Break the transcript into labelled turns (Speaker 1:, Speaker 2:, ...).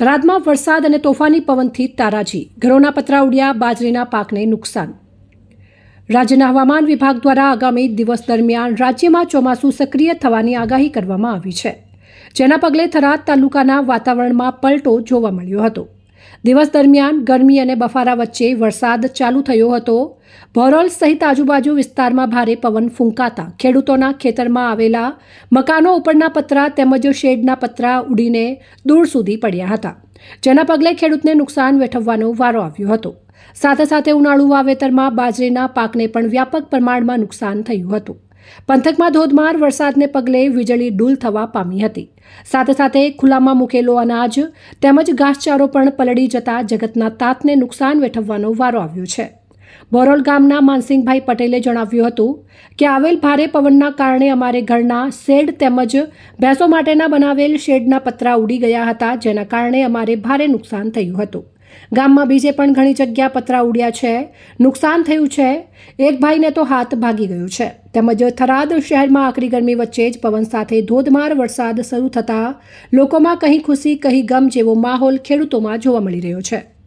Speaker 1: થરાદમાં વરસાદ અને તોફાની પવનથી તારાજી, ઘરોના પતરા ઉડ્યા, બાજરીના પાકને નુકસાન. રાજ્યના હવામાન વિભાગ દ્વારા આગામી દિવસ દરમિયાન રાજ્યમાં ચોમાસું સક્રિય થવાની આગાહી કરવામાં આવી છે, જેના પગલે થરાદ તાલુકાના વાતાવરણમાં પલટો જોવા મળ્યો હતો. દિવસ દરમિયાન ગરમી અને બફારા વચ્ચે વરસાદ ચાલુ થયો હતો. ભોરોલ સહિત આજુબાજુ વિસ્તારમાં ભારે પવન ફૂંકાતા ખેડૂતોના ખેતરમાં આવેલા મકાનો ઉપરના પતરા તેમજ શેડના પતરા ઉડીને દૂર સુધી પડ્યા હતા. જેના પગલે ખેડૂતને નુકસાન વેઠવવાનો વારો આવ્યો હતો. સાથે સાથે ઉનાળુ વાવેતરમાં બાજરીના પાકને પણ વ્યાપક પ્રમાણમાં નુકસાન થયું હતું. પંથકમાં ધોધમાર વરસાદને પગલે વીજળી ડૂલ થવા પામી હતી. સાથે સાથે ખુલ્લામાં મૂકેલો અનાજ તેમજ ઘાસચારો પણ પલળી જતા જગતના તાતને નુકસાન વેઠવવાનો વારો આવ્યો છે. બોરોલ ગામના માનસિંહભાઈ પટેલે જણાવ્યું હતું કે, આવેલ ભારે પવનના કારણે અમારે ઘરના શેડ તેમજ ભેંસો માટેના બનાવેલ શેડના પતરા ઉડી ગયા હતા, જેના કારણે અમારે ભારે નુકસાન થયું હતું. ગામમાં બીજે પણ ઘણી જગ્યા પતરા ઉડ્યા છે. નુકસાન થયું છે. એક ભાઈને તો હાથ ભાગી ગયો છે. તેમજ થરાદ શહેરમાં આકરી ગરમી વચ્ચે જ પવન સાથે ધોધમાર વરસાદ શરૂ થતાં લોકોમાં કહી ખુશી કહી ગમ જેવો માહોલ ખેડૂતોમાં જોવા મળી રહ્યો છે.